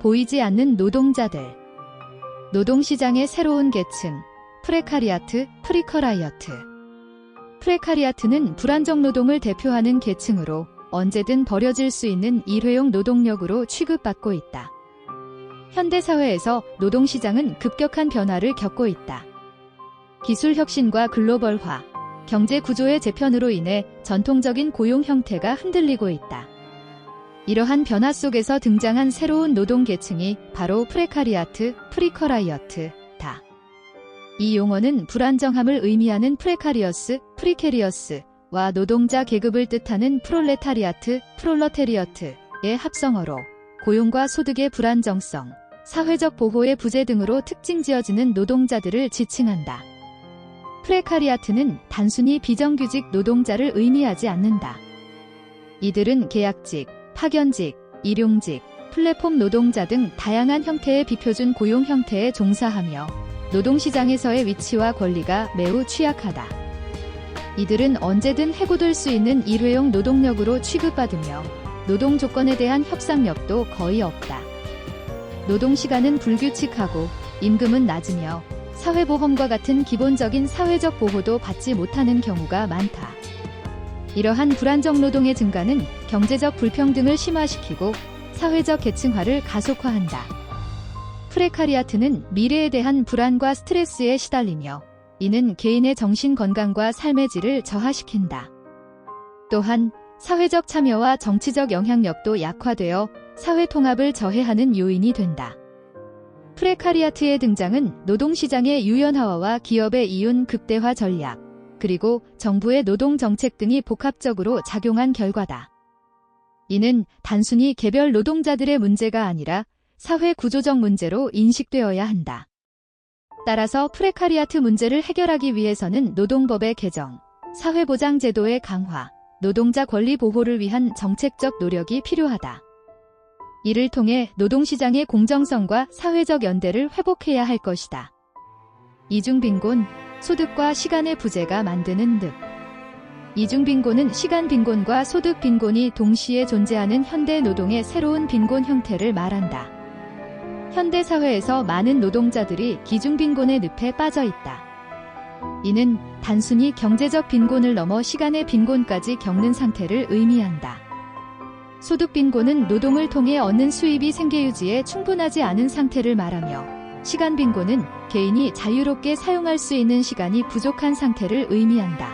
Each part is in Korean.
보이지 않는 노동자들. 노동시장의 새로운 계층. 프레카리아트, 프리커라이어트. 프레카리아트는 불안정 노동을 대표하는 계층으로 언제든 버려질 수 있는 일회용 노동력으로 취급받고 있다. 현대사회에서 노동시장은 급격한 변화를 겪고 있다. 기술 혁신과 글로벌화, 경제 구조의 재편으로 인해 전통적인 고용 형태가 흔들리고 있다. 이러한 변화 속에서 등장한 새로운 노동 계층이 바로 프레카리아트, 프리커라이어트다. 이 용어는 불안정함을 의미하는 프레카리어스, 프리케리어스와 노동자 계급을 뜻하는 프롤레타리아트, 프롤러테리어트의 합성어로 고용과 소득의 불안정성, 사회적 보호의 부재 등으로 특징 지어지는 노동자들을 지칭한다. 프레카리아트는 단순히 비정규직 노동자를 의미하지 않는다. 이들은 계약직, 파견직, 일용직, 플랫폼 노동자 등 다양한 형태의 비표준 고용 형태에 종사하며 노동시장에서의 위치와 권리가 매우 취약하다. 이들은 언제든 해고될 수 있는 일회용 노동력으로 취급받으며 노동 조건에 대한 협상력도 거의 없다. 노동 시간은 불규칙하고 임금은 낮으며 사회보험과 같은 기본적인 사회적 보호도 받지 못하는 경우가 많다. 이러한 불안정 노동의 증가는 경제적 불평등을 심화시키고 사회적 계층화를 가속화한다. 프레카리아트는 미래에 대한 불안과 스트레스에 시달리며 이는 개인의 정신 건강과 삶의 질을 저하시킨다. 또한 사회적 참여와 정치적 영향력도 약화되어 사회 통합을 저해하는 요인이 된다. 프레카리아트의 등장은 노동시장의 유연화와 기업의 이윤 극대화 전략, 그리고 정부의 노동 정책 등이 복합적으로 작용한 결과다. 이는 단순히 개별 노동자들의 문제가 아니라 사회 구조적 문제로 인식되어야 한다. 따라서 프레카리아트 문제를 해결하기 위해서는 노동법의 개정, 사회보장제도의 강화, 노동자 권리 보호를 위한 정책적 노력이 필요하다. 이를 통해 노동시장의 공정성과 사회적 연대를 회복해야 할 것이다. 이중빈곤, 소득과 시간의 부재가 만드는 득. 이중 빈곤은 시간 빈곤과 소득 빈곤이 동시에 존재하는 현대 노동의 새로운 빈곤 형태를 말한다. 현대 사회에서 많은 노동자들이 기중 빈곤의 늪에 빠져 있다. 이는 단순히 경제적 빈곤을 넘어 시간의 빈곤까지 겪는 상태를 의미한다. 소득 빈곤은 노동을 통해 얻는 수입이 생계 유지에 충분하지 않은 상태를 말하며 시간 빈곤은 개인이 자유롭게 사용할 수 있는 시간이 부족한 상태를 의미한다.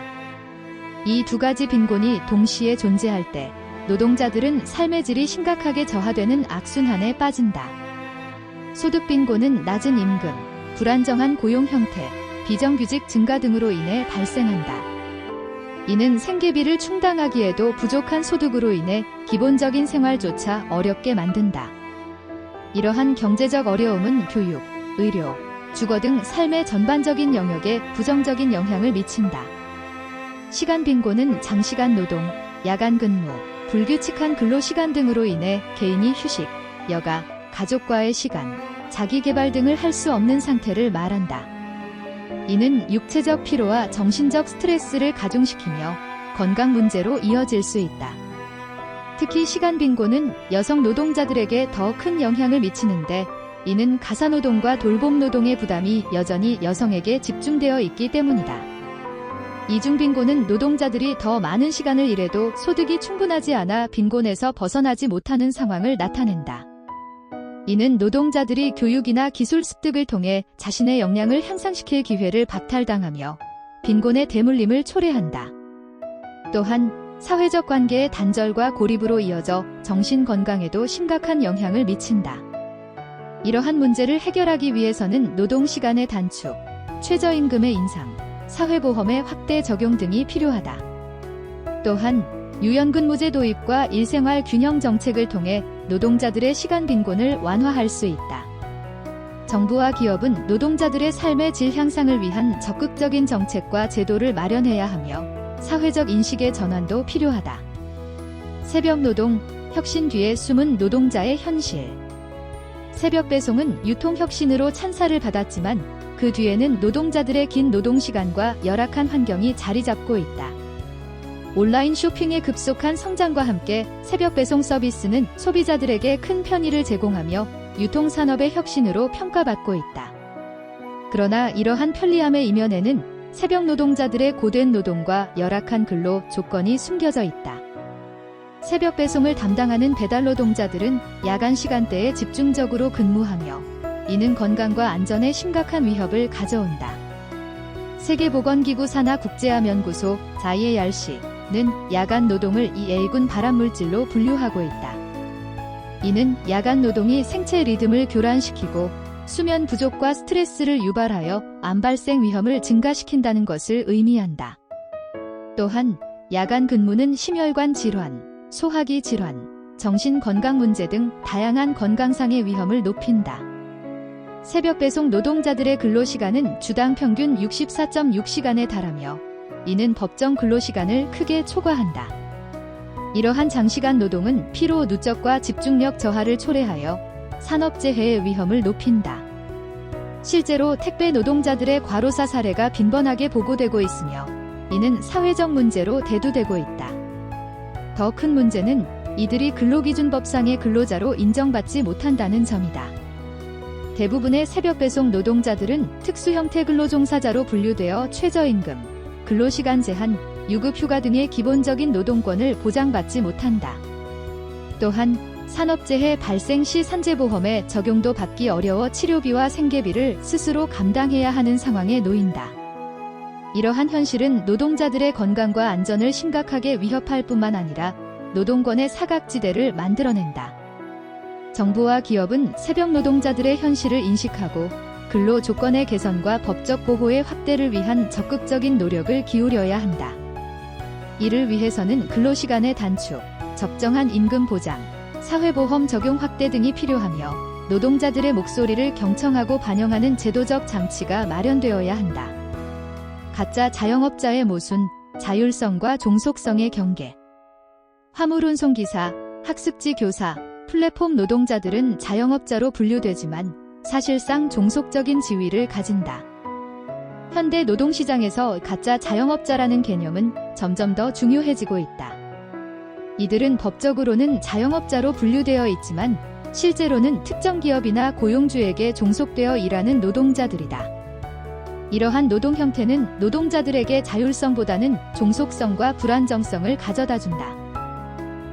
이 두 가지 빈곤이 동시에 존재할 때 노동자들은 삶의 질이 심각하게 저하되는 악순환에 빠진다. 소득 빈곤은 낮은 임금, 불안정한 고용 형태, 비정규직 증가 등으로 인해 발생한다. 이는 생계비를 충당하기에도 부족한 소득으로 인해 기본적인 생활조차 어렵게 만든다. 이러한 경제적 어려움은 교육, 의료, 주거 등 삶의 전반적인 영역에 부정적인 영향을 미친다. 시간 빈곤은 장시간 노동, 야간 근무, 불규칙한 근로 시간 등으로 인해 개인이 휴식, 여가, 가족과의 시간, 자기 개발 등을 할 수 없는 상태를 말한다. 이는 육체적 피로와 정신적 스트레스를 가중시키며 건강 문제로 이어질 수 있다. 특히 시간 빈곤은 여성 노동자들에게 더 큰 영향을 미치는데 이는 가사노동과 돌봄 노동의 부담이 여전히 여성에게 집중되어 있기 때문이다. 이중빈곤은 노동자들이 더 많은 시간을 일해도 소득이 충분하지 않아 빈곤에서 벗어나지 못하는 상황을 나타낸다. 이는 노동자들이 교육이나 기술 습득을 통해 자신의 역량을 향상시킬 기회를 박탈당하며 빈곤의 대물림을 초래한다. 또한 사회적 관계의 단절과 고립으로 이어져 정신 건강에도 심각한 영향을 미친다. 이러한 문제를 해결하기 위해서는 노동 시간의 단축, 최저임금의 인상, 사회보험의 확대 적용 등이 필요하다. 또한 유연근무제 도입과 일생활 균형 정책을 통해 노동자들의 시간 빈곤을 완화할 수 있다. 정부와 기업은 노동자들의 삶의 질 향상을 위한 적극적인 정책과 제도를 마련해야 하며 사회적 인식의 전환도 필요하다. 새벽 노동, 혁신 뒤에 숨은 노동자의 현실. 새벽 배송은 유통 혁신으로 찬사를 받았지만 그 뒤에는 노동자들의 긴 노동 시간과 열악한 환경이 자리 잡고 있다. 온라인 쇼핑의 급속한 성장과 함께 새벽 배송 서비스는 소비자들에게 큰 편의를 제공하며 유통 산업의 혁신으로 평가받고 있다. 그러나 이러한 편리함의 이면에는 새벽 노동자들의 고된 노동과 열악한 근로 조건이 숨겨져 있다. 새벽 배송을 담당하는 배달 노동자들은 야간 시간대에 집중적으로 근무하며 이는 건강과 안전에 심각한 위협을 가져온다. 세계보건기구 산하 국제암연구소 자이에RC는 야간 노동을 이 A군 발암물질로 분류하고 있다. 이는 야간 노동이 생체 리듬을 교란시키고 수면 부족과 스트레스를 유발하여 암 발생 위험을 증가시킨다는 것을 의미한다. 또한 야간 근무는 심혈관 질환, 소화기 질환, 정신 건강 문제 등 다양한 건강상의 위험을 높인다. 새벽 배송 노동자들의 근로시간은 주당 평균 64.6시간에 달하며 이는 법정 근로시간을 크게 초과한다. 이러한 장시간 노동은 피로 누적과 집중력 저하를 초래하여 산업재해의 위험을 높인다. 실제로 택배 노동자들의 과로사 사례가 빈번하게 보고되고 있으며 이는 사회적 문제로 대두되고 있다. 더 큰 문제는 이들이 근로기준법상의 근로자로 인정받지 못한다는 점이다. 대부분의 새벽 배송 노동자들은 특수 형태 근로 종사자로 분류되어 최저임금, 근로시간 제한, 유급 휴가 등의 기본적인 노동권을 보장받지 못한다. 또한 산업재해 발생 시 산재보험의 적용도 받기 어려워 치료비와 생계비를 스스로 감당해야 하는 상황에 놓인다. 이러한 현실은 노동자들의 건강과 안전을 심각하게 위협할 뿐만 아니라 노동권의 사각지대를 만들어낸다. 정부와 기업은 새벽 노동자들의 현실을 인식하고 근로 조건의 개선과 법적 보호의 확대를 위한 적극적인 노력을 기울여야 한다. 이를 위해서는 근로시간의 단축, 적정한 임금 보장, 사회보험 적용 확대 등이 필요하며 노동자들의 목소리를 경청하고 반영하는 제도적 장치가 마련되어야 한다. 가짜 자영업자의 모순, 자율성과 종속성의 경계. 화물운송 기사, 학습지 교사, 플랫폼 노동자들은 자영업자로 분류되지만 사실상 종속적인 지위를 가진다. 현대 노동시장에서 가짜 자영업자라는 개념은 점점 더 중요해지고 있다. 이들은 법적으로는 자영업자로 분류되어 있지만 실제로는 특정 기업이나 고용주에게 종속되어 일하는 노동자들이다. 이러한 노동 형태는 노동자들에게 자율성보다는 종속성과 불안정성을 가져다 준다.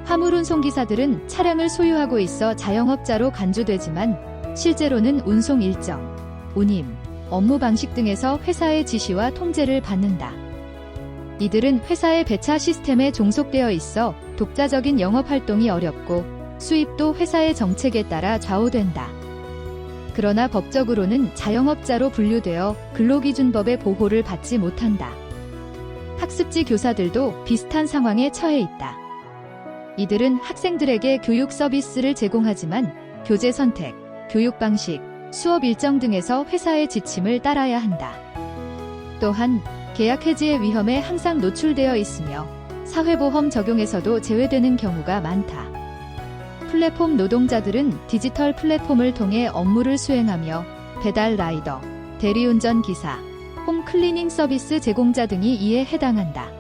화물 운송기사들은 차량을 소유하고 있어 자영업자로 간주되지만 실제로는 운송 일정, 운임, 업무 방식 등에서 회사의 지시와 통제를 받는다. 이들은 회사의 배차 시스템에 종속되어 있어 독자적인 영업 활동이 어렵고 수입도 회사의 정책에 따라 좌우된다. 그러나 법적으로는 자영업자로 분류되어 근로기준법의 보호를 받지 못한다. 학습지 교사들도 비슷한 상황에 처해 있다. 이들은 학생들에게 교육 서비스를 제공하지만 교재 선택, 교육 방식, 수업 일정 등에서 회사의 지침을 따라야 한다. 또한 계약 해지의 위험에 항상 노출되어 있으며 사회보험 적용에서도 제외되는 경우가 많다. 플랫폼 노동자들은 디지털 플랫폼을 통해 업무를 수행하며 배달 라이더, 대리운전 기사, 홈 클리닝 서비스 제공자 등이 이에 해당한다.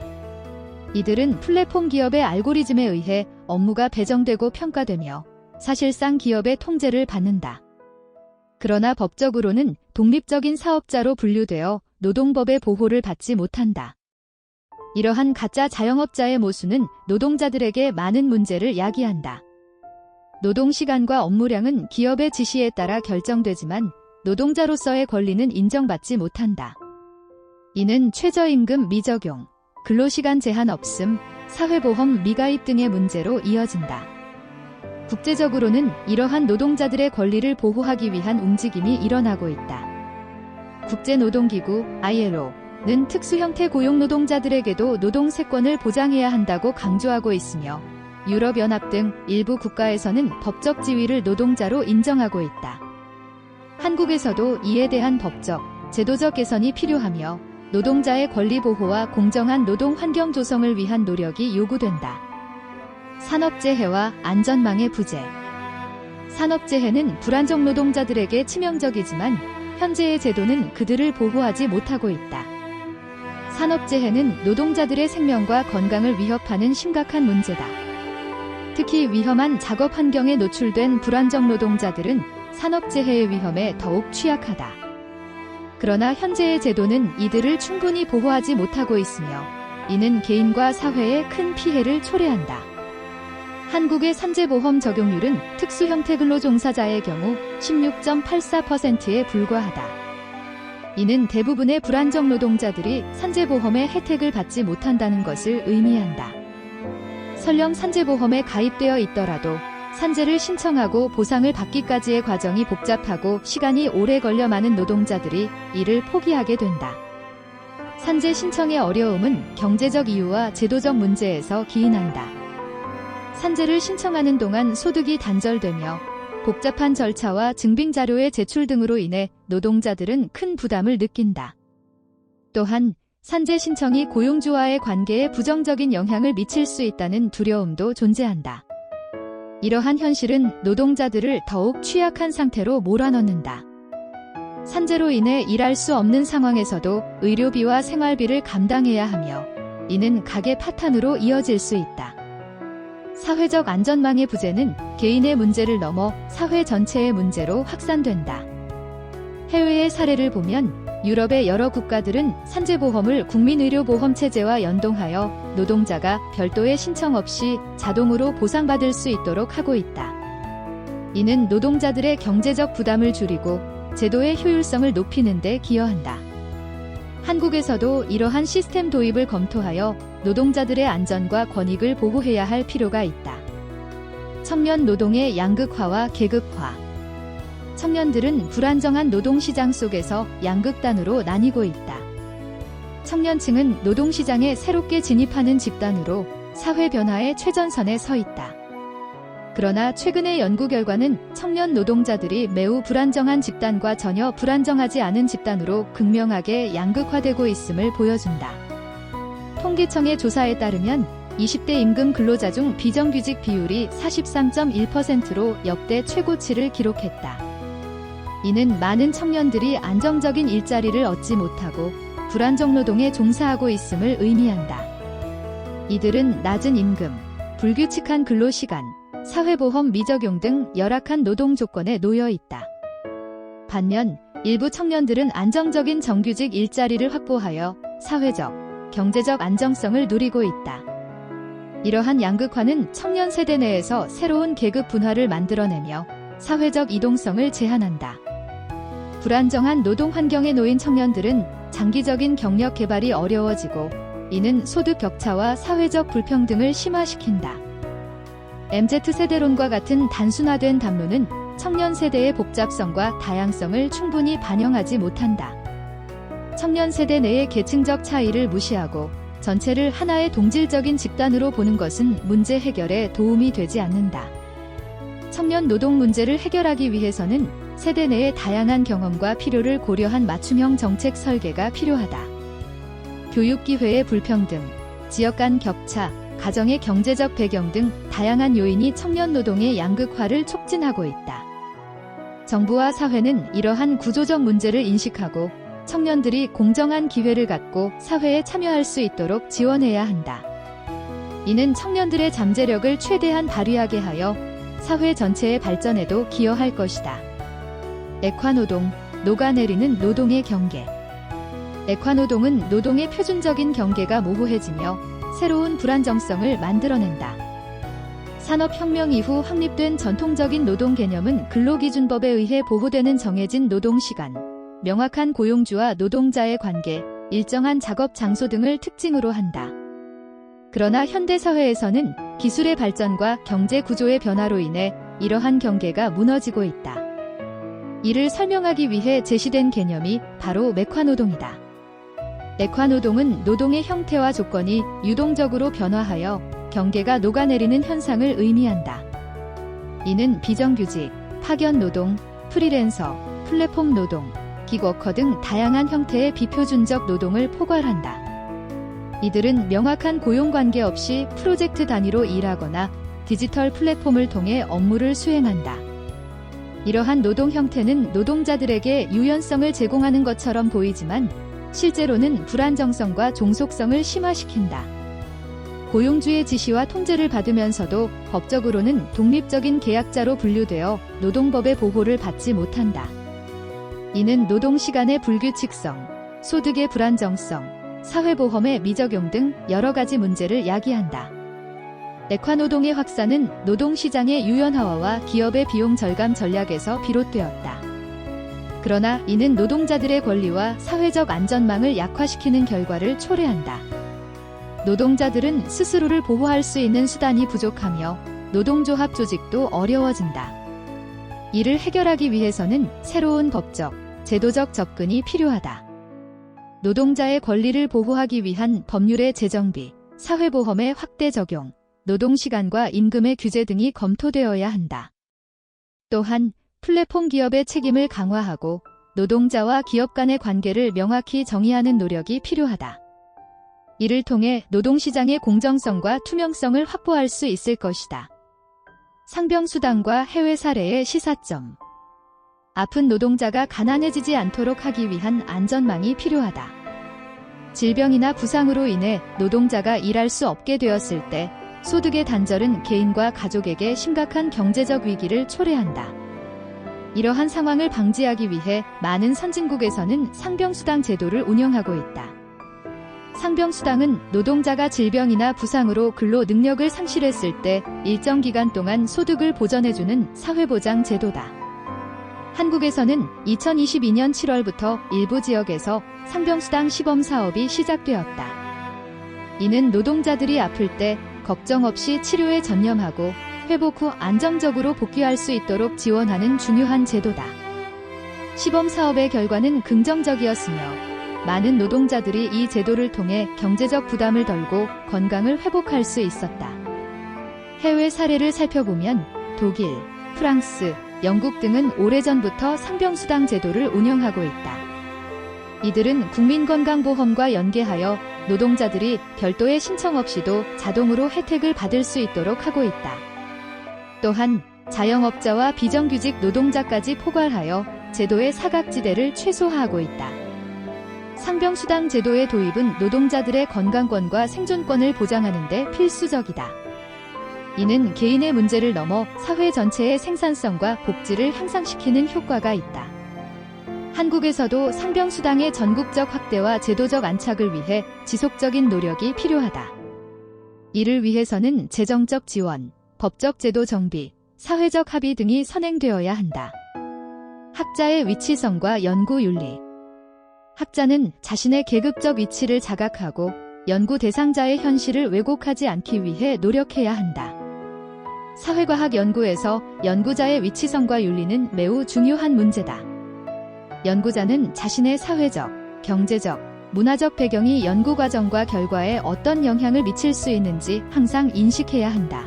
이들은 플랫폼 기업의 알고리즘에 의해 업무가 배정되고 평가되며 사실상 기업의 통제를 받는다. 그러나 법적으로는 독립적인 사업자로 분류되어 노동법의 보호를 받지 못한다. 이러한 가짜 자영업자의 모순은 노동자들에게 많은 문제를 야기한다. 노동시간과 업무량은 기업의 지시에 따라 결정되지만 노동자로서의 권리는 인정받지 못한다. 이는 최저임금 미적용, 근로시간 제한 없음, 사회보험 미가입 등의 문제로 이어진다. 국제적으로는 이러한 노동자들의 권리를 보호하기 위한 움직임이 일어나고 있다. 국제노동기구 ILO는 특수 형태 고용 노동자들에게도 노동 세권을 보장해야 한다고 강조하고 있으며 유럽연합 등 일부 국가에서는 법적 지위를 노동자로 인정하고 있다. 한국에서도 이에 대한 법적, 제도적 개선이 필요하며 노동자의 권리 보호와 공정한 노동 환경 조성을 위한 노력이 요구된다. 산업재해와 안전망의 부재. 산업재해는 불안정 노동자들에게 치명적이지만 현재의 제도는 그들을 보호하지 못하고 있다. 산업재해는 노동자들의 생명과 건강을 위협하는 심각한 문제다. 특히 위험한 작업 환경에 노출된 불안정 노동자들은 산업재해의 위험에 더욱 취약하다. 그러나 현재의 제도는 이들을 충분히 보호하지 못하고 있으며 이는 개인과 사회에 큰 피해를 초래한다. 한국의 산재보험 적용률은 특수 형태 근로 종사자의 경우 16.84%에 불과하다. 이는 대부분의 불안정 노동자들이 산재보험의 혜택을 받지 못한다는 것을 의미한다. 설령 산재보험에 가입되어 있더라도 산재를 신청하고 보상을 받기까지의 과정이 복잡하고 시간이 오래 걸려 많은 노동자들이 이를 포기하게 된다. 산재 신청의 어려움은 경제적 이유와 제도적 문제에서 기인한다. 산재를 신청하는 동안 소득이 단절되며 복잡한 절차와 증빙 자료의 제출 등으로 인해 노동자들은 큰 부담을 느낀다. 또한 산재 신청이 고용주와의 관계에 부정적인 영향을 미칠 수 있다는 두려움도 존재한다. 이러한 현실은 노동자들을 더욱 취약한 상태로 몰아넣는다. 산재로 인해 일할 수 없는 상황에서도 의료비와 생활비를 감당해야 하며 이는 가계 파탄으로 이어질 수 있다. 사회적 안전망의 부재는 개인의 문제를 넘어 사회 전체의 문제로 확산된다. 해외의 사례를 보면 유럽의 여러 국가들은 산재보험을 국민의료보험 체제와 연동하여 노동자가 별도의 신청 없이 자동으로 보상받을 수 있도록 하고 있다. 이는 노동자들의 경제적 부담을 줄이고 제도의 효율성을 높이는 데 기여한다. 한국에서도 이러한 시스템 도입을 검토하여 노동자들의 안전과 권익을 보호해야 할 필요가 있다. 청년 노동의 양극화와 계급화. 청년들은 불안정한 노동시장 속에서 양극단으로 나뉘고 있다. 청년층은 노동시장에 새롭게 진입하는 집단으로 사회 변화의 최전선에 서 있다. 그러나 최근의 연구 결과는 청년 노동자들이 매우 불안정한 집단과 전혀 불안정하지 않은 집단으로 극명하게 양극화되고 있음을 보여준다. 통계청의 조사에 따르면 20대 임금 근로자 중 비정규직 비율이 43.1%로 역대 최고치를 기록했다. 이는 많은 청년들이 안정적인 일자리를 얻지 못하고 불안정 노동에 종사하고 있음을 의미한다. 이들은 낮은 임금, 불규칙한 근로시간, 사회보험 미적용 등 열악한 노동 조건에 놓여 있다. 반면 일부 청년들은 안정적인 정규직 일자리를 확보하여 사회적, 경제적 안정성을 누리고 있다. 이러한 양극화는 청년 세대 내에서 새로운 계급 분화를 만들어내며 사회적 이동성을 제한한다. 불안정한 노동 환경에 놓인 청년들은 장기적인 경력 개발이 어려워지고 이는 소득 격차와 사회적 불평등을 심화시킨다. MZ세대론과 같은 단순화된 담론은 청년 세대의 복잡성과 다양성을 충분히 반영하지 못한다. 청년 세대 내의 계층적 차이를 무시하고 전체를 하나의 동질적인 집단으로 보는 것은 문제 해결에 도움이 되지 않는다. 청년 노동 문제를 해결하기 위해서는 세대 내의 다양한 경험과 필요를 고려한 맞춤형 정책 설계가 필요하다. 교육 기회의 불평등, 지역 간 격차, 가정의 경제적 배경 등 다양한 요인이 청년 노동의 양극화를 촉진하고 있다. 정부와 사회는 이러한 구조적 문제를 인식하고 청년들이 공정한 기회를 갖고 사회에 참여할 수 있도록 지원해야 한다. 이는 청년들의 잠재력을 최대한 발휘하게 하여 사회 전체의 발전에도 기여할 것이다. 액화노동, 녹아내리는 노동의 경계. 액화노동은 노동의 표준적인 경계가 모호해지며 새로운 불안정성을 만들어낸다. 산업혁명 이후 확립된 전통적인 노동 개념은 근로기준법에 의해 보호되는 정해진 노동시간, 명확한 고용주와 노동자의 관계, 일정한 작업 장소 등을 특징으로 한다. 그러나 현대사회에서는 기술의 발전과 경제 구조의 변화로 인해 이러한 경계가 무너지고 있다. 이를 설명하기 위해 제시된 개념이 바로 메카노동이다. 메카노동은 노동의 형태와 조건이 유동적으로 변화하여 경계가 녹아내리는 현상을 의미한다. 이는 비정규직, 파견 노동, 프리랜서, 플랫폼 노동, 기워커 등 다양한 형태의 비표준적 노동을 포괄한다. 이들은 명확한 고용 관계 없이 프로젝트 단위로 일하거나 디지털 플랫폼을 통해 업무를 수행한다. 이러한 노동 형태는 노동자들에게 유연성을 제공하는 것처럼 보이지만 실제로는 불안정성과 종속성을 심화시킨다. 고용주의 지시와 통제를 받으면서도 법적으로는 독립적인 계약자로 분류되어 노동법의 보호를 받지 못한다. 이는 노동시간의 불규칙성, 소득의 불안정성, 사회보험의 미적용 등 여러 가지 문제를 야기한다. 액화노동의 확산은 노동시장의 유연화와 기업의 비용 절감 전략에서 비롯되었다. 그러나 이는 노동자들의 권리와 사회적 안전망을 약화시키는 결과를 초래한다. 노동자들은 스스로를 보호할 수 있는 수단이 부족하며 노동조합 조직도 어려워진다. 이를 해결하기 위해서는 새로운 법적, 제도적 접근이 필요하다. 노동자의 권리를 보호하기 위한 법률의 재정비, 사회보험의 확대 적용, 노동시간과 임금의 규제 등이 검토되어야 한다. 또한 플랫폼 기업의 책임을 강화하고 노동자와 기업 간의 관계를 명확히 정의하는 노력이 필요하다. 이를 통해 노동시장의 공정성과 투명성을 확보할 수 있을 것이다. 상병수당과 해외 사례의 시사점. 아픈 노동자가 가난해지지 않도록 하기 위한 안전망이 필요하다. 질병이나 부상으로 인해 노동자가 일할 수 없게 되었을 때 소득의 단절은 개인과 가족에게 심각한 경제적 위기를 초래한다. 이러한 상황을 방지하기 위해 많은 선진국에서는 상병수당 제도를 운영하고 있다. 상병수당은 노동자가 질병이나 부상으로 근로 능력을 상실했을 때 일정 기간 동안 소득을 보전해주는 사회보장 제도다. 한국에서는 2022년 7월부터 일부 지역에서 상병수당 시범 사업이 시작되었다. 이는 노동자들이 아플 때 걱정 없이 치료에 전념하고 회복 후 안정적으로 복귀할 수 있도록 지원하는 중요한 제도다. 시범 사업의 결과는 긍정적이었으며 많은 노동자들이 이 제도를 통해 경제적 부담을 덜고 건강을 회복할 수 있었다. 해외 사례를 살펴보면 독일, 프랑스, 영국 등은 오래전부터 상병수당 제도를 운영하고 있다. 이들은 국민건강보험과 연계하여 노동자들이 별도의 신청 없이도 자동으로 혜택을 받을 수 있도록 하고 있다. 또한 자영업자와 비정규직 노동자까지 포괄하여 제도의 사각지대를 최소화하고 있다. 상병수당 제도의 도입은 노동자들의 건강권과 생존권을 보장하는 데 필수적이다. 이는 개인의 문제를 넘어 사회 전체의 생산성과 복지를 향상시키는 효과가 있다. 한국에서도 상병수당의 전국적 확대와 제도적 안착을 위해 지속적인 노력이 필요하다. 이를 위해서는 재정적 지원, 법적 제도 정비, 사회적 합의 등이 선행되어야 한다. 학자의 위치성과 연구 윤리. 학자는 자신의 계급적 위치를 자각하고 연구 대상자의 현실을 왜곡하지 않기 위해 노력해야 한다. 사회과학 연구에서 연구자의 위치성과 윤리는 매우 중요한 문제다. 연구자는 자신의 사회적, 경제적, 문화적 배경이 연구 과정과 결과에 어떤 영향을 미칠 수 있는지 항상 인식해야 한다.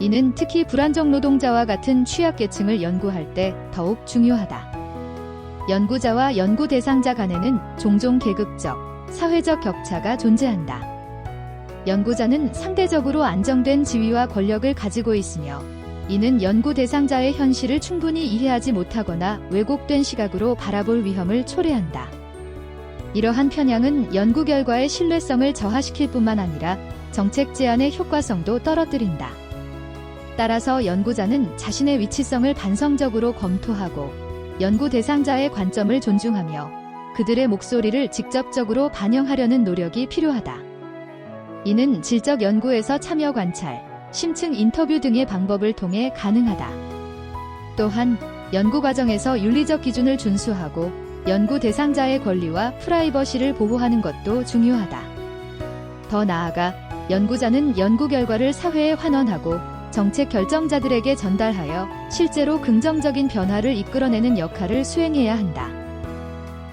이는 특히 불안정 노동자와 같은 취약계층을 연구할 때 더욱 중요하다. 연구자와 연구 대상자 간에는 종종 계급적, 사회적 격차가 존재한다. 연구자는 상대적으로 안정된 지위와 권력을 가지고 있으며 이는 연구 대상자의 현실을 충분히 이해하지 못하거나 왜곡된 시각으로 바라볼 위험을 초래한다. 이러한 편향은 연구 결과의 신뢰성을 저하시킬 뿐만 아니라 정책 제안의 효과성도 떨어뜨린다. 따라서 연구자는 자신의 위치성을 반성적으로 검토하고 연구 대상자의 관점을 존중하며 그들의 목소리를 직접적으로 반영하려는 노력이 필요하다. 이는 질적 연구에서 참여 관찰, 심층 인터뷰 등의 방법을 통해 가능하다. 또한 연구 과정에서 윤리적 기준을 준수하고 연구 대상자의 권리와 프라이버시를 보호하는 것도 중요하다. 더 나아가 연구자는 연구 결과를 사회에 환원하고 정책 결정자들에게 전달하여 실제로 긍정적인 변화를 이끌어내는 역할을 수행해야 한다.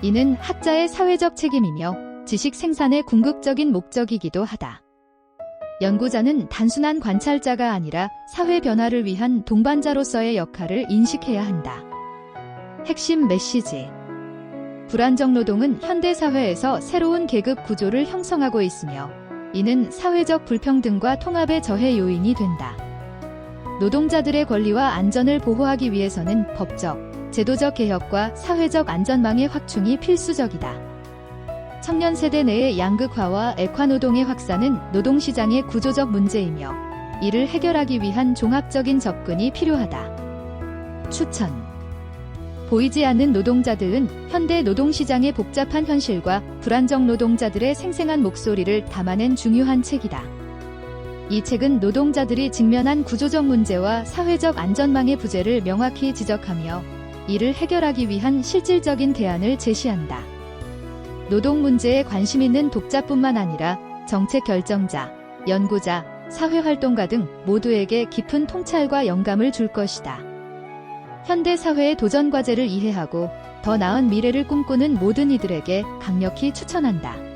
이는 학자의 사회적 책임이며 지식 생산의 궁극적인 목적이기도 하다. 연구자는 단순한 관찰자가 아니라 사회 변화를 위한 동반자로서의 역할을 인식해야 한다. 핵심 메시지 불안정 노동은 현대 사회에서 새로운 계급 구조를 형성하고 있으며 이는 사회적 불평등과 통합의 저해 요인이 된다. 노동자들의 권리와 안전을 보호하기 위해서는 법적, 제도적 개혁과 사회적 안전망의 확충이 필수적이다. 청년 세대 내의 양극화와 액화노동의 확산은 노동시장의 구조적 문제이며 이를 해결하기 위한 종합적인 접근이 필요하다. 추천 보이지 않는 노동자들은 현대 노동시장의 복잡한 현실과 불안정 노동자들의 생생한 목소리를 담아낸 중요한 책이다. 이 책은 노동자들이 직면한 구조적 문제와 사회적 안전망의 부재를 명확히 지적하며 이를 해결하기 위한 실질적인 대안을 제시한다. 노동 문제에 관심 있는 독자뿐만 아니라 정책 결정자, 연구자, 사회활동가 등 모두에게 깊은 통찰과 영감을 줄 것이다. 현대 사회의 도전 과제를 이해하고 더 나은 미래를 꿈꾸는 모든 이들에게 강력히 추천한다.